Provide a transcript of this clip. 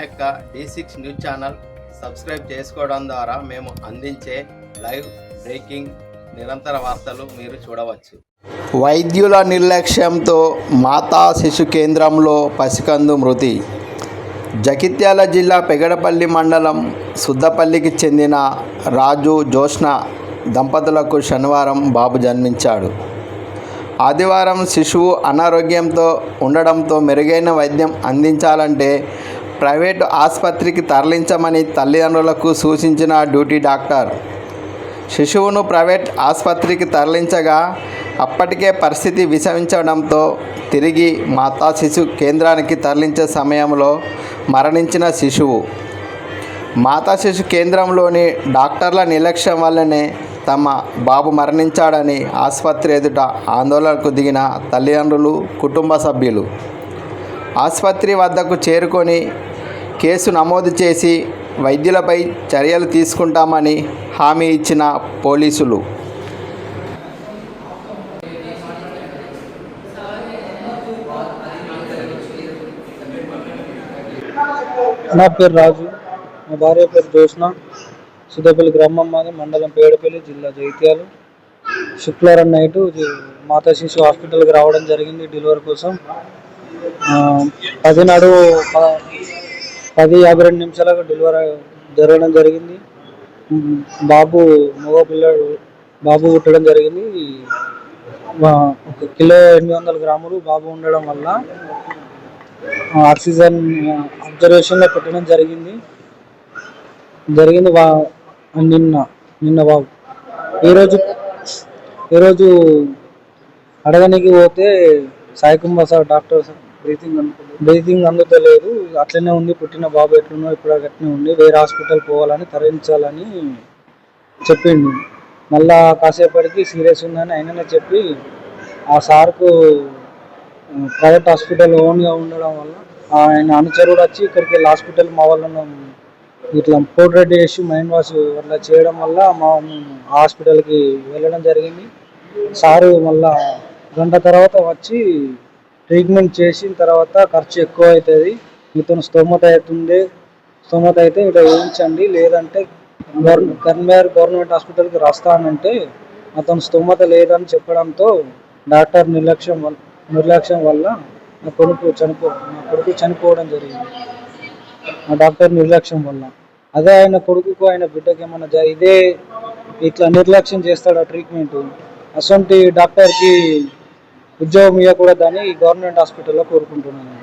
యొక్క D six news channel subscribe చేసుకోవడం ద్వారా మేము అందించే లైవ్ బ్రేకింగ్ నిరంతర వార్తలు మీరు చూడవచ్చు. వైద్యుల నిర్లక్ష్యంతో మాతా శిశు కేంద్రంలో పసికందు మృతి. జగిత్యాల జిల్లా పెగడపల్లి మండలం సుద్దపల్లికి చెందిన రాజు జోష్ణ దంపతులకు శనివారం బాబు జన్మించాడు. ఆదివారం శిశువు అనారోగ్యంతో ఉండడంతో మెరుగైన వైద్యం అందించాలంటే ప్రైవేటు ఆసుపత్రికి తరలించమని తల్లిదండ్రులకు సూచించిన డ్యూటీ డాక్టర్. శిశువును ప్రైవేట్ ఆసుపత్రికి తరలించగా అప్పటికే పరిస్థితి విషమించడంతో తిరిగి మాతా శిశు కేంద్రానికి తరలించే సమయంలో మరణించిన శిశువు. మాతా శిశు కేంద్రంలోని డాక్టర్ల నిర్లక్ష్యం వల్లనే తమ బాబు మరణించాడని ఆసుపత్రి ఎదుట ఆందోళనకు దిగిన తల్లిదండ్రులు కుటుంబ సభ్యులు. ఆసుపత్రి వద్దకు చేరుకొని కేసు నమోదు చేసి వైద్యులపై చర్యలు తీసుకుంటామని హామీ ఇచ్చిన పోలీసులు. నా పేరు రాజు. మా భార్య పేరు జోష్న సుద్దపల్లి గ్రామం మాది మండలం పేడపల్లి జిల్లా జైత్యాలు. శుక్రవారం నైట్ మాతా శిశు హాస్పిటల్కి రావడం జరిగింది డెలివరీ కోసం. పదినాడు పది యాభై రెండు నిమిషాలకు డెలివరీ జరగడం జరిగింది. బాబు మగ పిల్లడు బాబు పుట్టడం జరిగింది. ఒక కిలో ఎనిమిది వందల గ్రాములు బాబు ఉండడం వల్ల ఆక్సిజన్ అబ్జర్వేషన్లో పెట్టడం జరిగింది. జరిగింది వా నిన్న నిన్న బాబు. ఈరోజు ఈరోజు అడగనికి పోతే Sai Kumar sir doctor sir breathing అందుతలేదు. అట్లనే ఉంది. పుట్టిన బాబు ఎట్లున్నో ఇప్పుడు అట్లనే ఉంది. వేరే హాస్పిటల్ పోవాలని తరలించాలని చెప్పిండు. మళ్ళా కాసేపటికి సీరియస్ ఉందని ఆయననే చెప్పి ఆ సార్కు ప్రైవేట్ హాస్పిటల్ ఓన్గా ఉండడం వల్ల ఆయన అనుచరుడు వచ్చి ఇక్కడికి వెళ్ళి హాస్పిటల్ మా వాళ్ళను ఇట్లా పోర్ట్రేట్ చేసి మైండ్ వాష్ అట్లా చేయడం వల్ల మా ఆ హాస్పిటల్కి వెళ్ళడం జరిగింది. సారు మళ్ళా గంట తర్వాత వచ్చి ట్రీట్మెంట్ చేసిన తర్వాత ఖర్చు ఎక్కువ అవుతుంది ఇతను స్తోమత అవుతుంది స్తోమత అయితే ఇక్కడ వేయించండి లేదంటే గవర్నమెంట్ గవర్నమెంట్ హాస్పిటల్కి రాస్తానంటే అతను స్తోమత లేదని చెప్పడంతో డాక్టర్ నిర్లక్ష్యం వల్ల నిర్లక్ష్యం వల్ల నా కొడుకు చనిపో నా కొడుకు చనిపోవడం జరిగింది. ఆ డాక్టర్ నిర్లక్ష్యం వల్ల. అదే ఆయన కొడుకుకు ఆయన బిడ్డకి ఏమన్నా జ- ఇదే ఇట్లా నిర్లక్ష్యం చేస్తాడా ట్రీట్మెంట్? అసొంటి డాక్టర్కి ఉద్యోగం ఇవ్వకూడదని గవర్నమెంట్ హాస్పిటల్లో కోరుకుంటున్నాను.